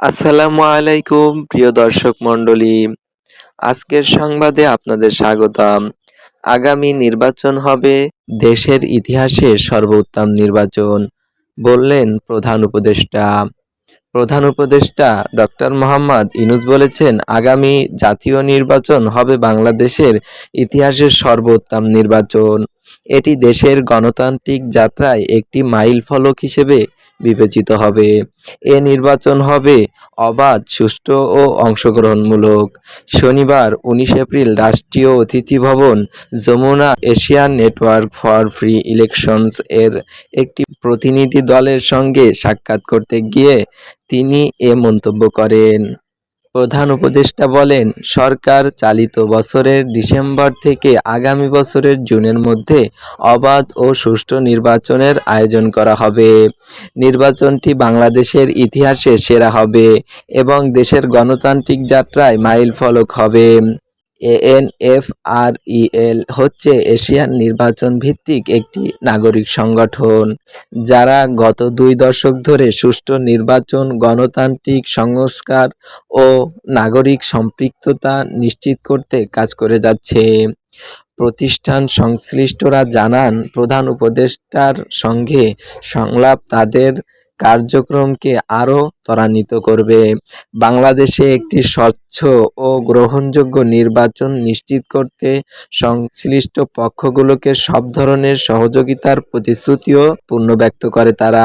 আসসালামু আলাইকুম, প্রিয় দর্শক মণ্ডলী। আজকের সংবাদে আপনাদের স্বাগতম। আগামী নির্বাচন হবে দেশের ইতিহাসে সর্বোত্তম নির্বাচন, বললেন প্রধান উপদেষ্টা। প্রধান উপদেষ্টা ডক্টর মোহাম্মদ ইনুস বলেছেন, আগামী জাতীয় নির্বাচন হবে বাংলাদেশের ইতিহাসের সর্বোত্তম নির্বাচন। এটি দেশের গণতান্ত্রিক যাত্রায় একটি মাইল ফলক হিসেবে বিবেচিত হবে। এ নির্বাচন হবে অবাধ, সুষ্ঠু ও অংশগ্রহণমূলক। শনিবার, উনিশ এপ্রিল, রাষ্ট্রীয় অতিথি ভবন, Jamuna Asian network for free elections এর একটি প্রতিনিধি দলের সঙ্গে সাক্ষাৎ করতে গিয়ে তিনি এ মন্তব্য করেন। প্রধান উপদেষ্টা বলেন, সরকার চালিত বছরের ডিসেম্বর থেকে আগামী বছরের জুনের মধ্যে অবাধ ও সুষ্ঠু নির্বাচনের আয়োজন করা হবে। নির্বাচনটি বাংলাদেশের ইতিহাসে সেরা হবে এবং দেশের গণতান্ত্রিক যাত্রায় মাইল ফলক হবে। এএনএফআরইএল হচ্ছে এশিয়ান নির্বাচন ভিত্তিক একটি নাগরিক সংগঠন, যারা গত দুই দশক ধরে সুষ্ঠু নির্বাচন, গণতান্ত্রিক সংস্কার ও নাগরিক সম্পৃক্ততা নিশ্চিত করতে কাজ করে যাচ্ছে। প্রতিষ্ঠান সংশ্লিষ্টরা জানান, প্রধান উপদেষ্টার সঙ্গে সংলাপ তাদের কার্যক্রমকে আরও ত্বরান্বিত করবে। বাংলাদেশে একটি স্বচ্ছ ও গ্রহণযোগ্য নির্বাচন নিশ্চিত করতে সংশ্লিষ্ট পক্ষগুলোকে সব ধরনের সহযোগিতার প্রতিশ্রুতিও পূর্ণ ব্যক্ত করে তারা।